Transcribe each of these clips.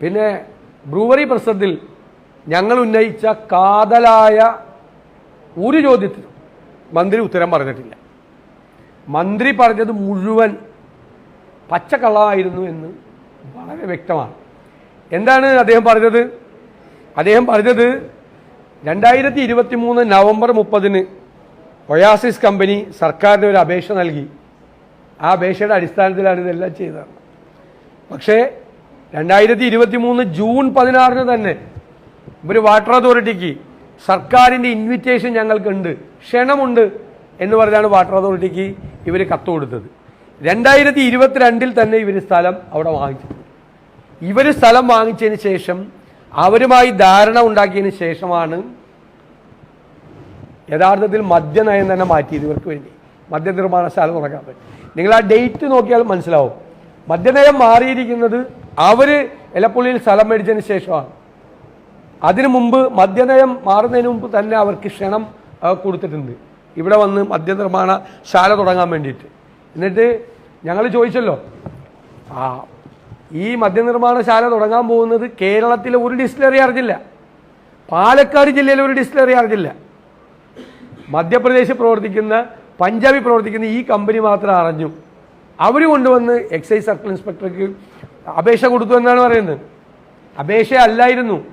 പിന്നെ ബ്രൂവറി പ്രശ്നത്തിൽ ഞങ്ങൾ ഉന്നയിച്ച കാതലായ ഒരു ചോദ്യത്തിനും മന്ത്രി ഉത്തരം പറഞ്ഞിട്ടില്ല. മന്ത്രി പറഞ്ഞത് മുഴുവൻ പച്ചക്കള്ളമായിരുന്നു എന്ന് വളരെ വ്യക്തമാണ്. എന്താണ് അദ്ദേഹം പറഞ്ഞത്? അദ്ദേഹം പറഞ്ഞത് രണ്ടായിരത്തി ഇരുപത്തി മൂന്ന് നവംബർ മുപ്പതിന് ഒയാസിസ് കമ്പനി സർക്കാരിന് ഒരു അപേക്ഷ നൽകി. ആ അപേക്ഷയുടെ അടിസ്ഥാനത്തിലാണ് ഇതെല്ലാം ചെയ്തത്. പക്ഷേ രണ്ടായിരത്തി ഇരുപത്തി മൂന്ന് ജൂൺ പതിനാറിന് തന്നെ ഒരു വാട്ടർ അതോറിറ്റിക്ക് സർക്കാരിന്റെ ഇൻവിറ്റേഷൻ ഞങ്ങൾക്കുണ്ട്. ക്ഷണമുണ്ട് എന്ന് പറഞ്ഞാണ് വാട്ടർ അതോറിറ്റിക്ക് ഇവർ കത്ത് കൊടുത്തത്. രണ്ടായിരത്തി ഇരുപത്തിരണ്ടിൽ തന്നെ ഇവർ സ്ഥലം അവിടെ വാങ്ങിച്ചു. ഇവർ സ്ഥലം വാങ്ങിച്ചതിന് ശേഷം അവരുമായി ധാരണ ഉണ്ടാക്കിയതിന് ശേഷമാണ് യഥാർത്ഥത്തിൽ മദ്യനയം തന്നെ മാറ്റിയത് ഇവർക്ക് വേണ്ടി. മദ്യനിർമ്മാണശാല തുറക്കാൻ പറ്റും നിങ്ങൾ ആ ഡേറ്റ് നോക്കിയാൽ മനസ്സിലാവും. മദ്യനയം മാറിയിരിക്കുന്നത് അവർ ഇലപ്പുള്ളിയിൽ സ്ഥലം മേടിച്ചതിന് ശേഷമാണ്. അതിനു മുമ്പ് മദ്യനയം മാറുന്നതിന് മുമ്പ് തന്നെ അവർക്ക് ക്ഷണം കൊടുത്തിട്ടുണ്ട്. ഇവിടെ വന്ന് മദ്യനിർമ്മാണ ശാല തുടങ്ങാൻ വേണ്ടിയിട്ട്. എന്നിട്ട് ഞങ്ങൾ ചോദിച്ചല്ലോ ആ ഈ മദ്യനിർമ്മാണശാല തുടങ്ങാൻ പോകുന്നത് കേരളത്തിലെ ഒരു ഡിസ്റ്റിലറി അറിഞ്ഞില്ല. പാലക്കാട് ജില്ലയിലെ ഒരു ഡിസ്റ്റിലറി അറിഞ്ഞില്ല. മധ്യപ്രദേശിൽ പ്രവർത്തിക്കുന്ന പഞ്ചാബിൽ പ്രവർത്തിക്കുന്ന ഈ കമ്പനി മാത്രം അറിഞ്ഞു. അവർ കൊണ്ടുവന്ന് എക്സൈസ് സർക്കിൾ ഇൻസ്പെക്ടർക്ക് അപേക്ഷ കൊടുത്തു എന്നാണ് പറയുന്നത്. അപേക്ഷ അല്ലായിരുന്നു.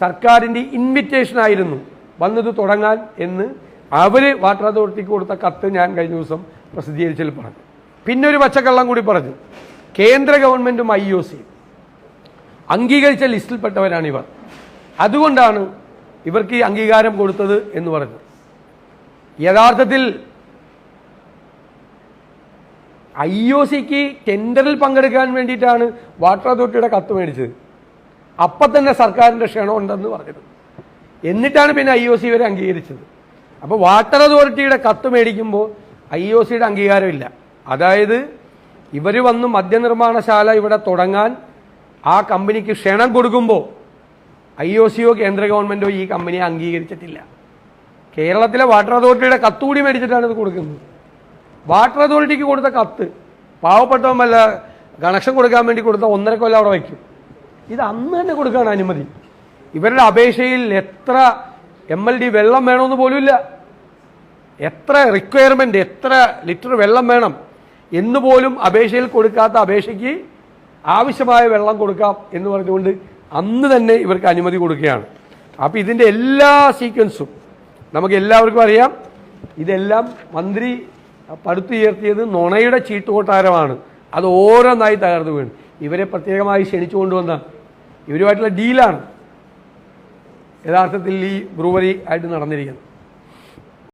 സർക്കാരിന്റെ ഇൻവിറ്റേഷൻ ആയിരുന്നു. വന്നത് തുടങ്ങാൻ എന്ന് അവർ വാട്ടർ അതോറിറ്റിക്ക് കൊടുത്ത കത്ത് ഞാൻ കഴിഞ്ഞ ദിവസം പ്രസിദ്ധീകരിച്ചതിൽ പറഞ്ഞു. പിന്നെ ഒരു പച്ചക്കള്ളം കൂടി പറഞ്ഞു. കേന്ദ്ര ഗവൺമെന്റും ഐ ഒ സിയും അംഗീകരിച്ച ലിസ്റ്റിൽപ്പെട്ടവരാണ് ഇവർ. അതുകൊണ്ടാണ് ഇവർക്ക് ഈ അംഗീകാരം കൊടുത്തത് എന്ന് പറഞ്ഞു യഥാർത്ഥത്തിൽ ഐ ഒ സിക്ക് ടെൻഡറിൽ പങ്കെടുക്കാൻ വേണ്ടിയിട്ടാണ് വാട്ടർ അതോറിറ്റിയുടെ കത്ത് മേടിച്ചത്. അപ്പം തന്നെ സർക്കാരിന്റെ ക്ഷണം ഉണ്ടെന്ന് പറഞ്ഞത്. എന്നിട്ടാണ് പിന്നെ ഐ ഒ സി ഇവരെ അംഗീകരിച്ചത്. അപ്പോൾ വാട്ടർ അതോറിറ്റിയുടെ കത്ത് മേടിക്കുമ്പോൾ ഐ ഒ സിയുടെ അംഗീകാരമില്ല. അതായത് ഇവർ വന്ന് മദ്യനിർമ്മാണശാല ഇവിടെ തുടങ്ങാൻ ആ കമ്പനിക്ക് ക്ഷണം കൊടുക്കുമ്പോൾ ഐ ഒ സിയോ കേന്ദ്ര ഗവൺമെന്റോ ഈ കമ്പനിയെ അംഗീകരിച്ചിട്ടില്ല. കേരളത്തിലെ വാട്ടർ അതോറിറ്റിയുടെ കത്തുകൂടി മേടിച്ചിട്ടാണ് ഇത് കൊടുക്കുന്നത്. വാട്ടർ അതോറിറ്റിക്ക് കൊടുത്ത കത്ത്. പാവപ്പെട്ടവല്ല കണക്ഷൻ കൊടുക്കാൻ വേണ്ടി കൊടുത്ത ഒന്നര കൊല്ലം അവിടെ വയ്ക്കും. ഇത് അന്ന് തന്നെ കൊടുക്കാണ് അനുമതി. ഇവരുടെ അപേക്ഷയിൽ എത്ര എം എൽ ഡി വെള്ളം വേണമെന്ന് പോലുമില്ല എത്ര റിക്വയർമെന്റ് എത്ര ലിറ്റർ വെള്ളം വേണം എന്ന് പോലും അപേക്ഷയിൽ കൊടുക്കാത്ത അപേക്ഷയ്ക്ക് ആവശ്യമായ വെള്ളം കൊടുക്കാം എന്ന് പറഞ്ഞുകൊണ്ട് അന്ന് തന്നെ ഇവർക്ക് അനുമതി കൊടുക്കുകയാണ്. അപ്പോൾ ഇതിന്റെ എല്ലാ സീക്വൻസും നമുക്ക് എല്ലാവർക്കും അറിയാം. ഇതെല്ലാം മന്ത്രി പടുത്തുയർത്തിയത് നുണയുടെ ചീട്ടുകൊട്ടാരമാണ്. അത് ഓരോന്നായി തകർന്നു വീണു. ഇവരെ പ്രത്യേകമായി ക്ഷണിച്ചു കൊണ്ടുവന്ന ഇവരുമായിട്ടുള്ള ഡീലാണ്. യഥാർത്ഥത്തിൽ ഈ ബ്രൂവറി ആയിട്ട് നടന്നിരിക്കുന്നത്.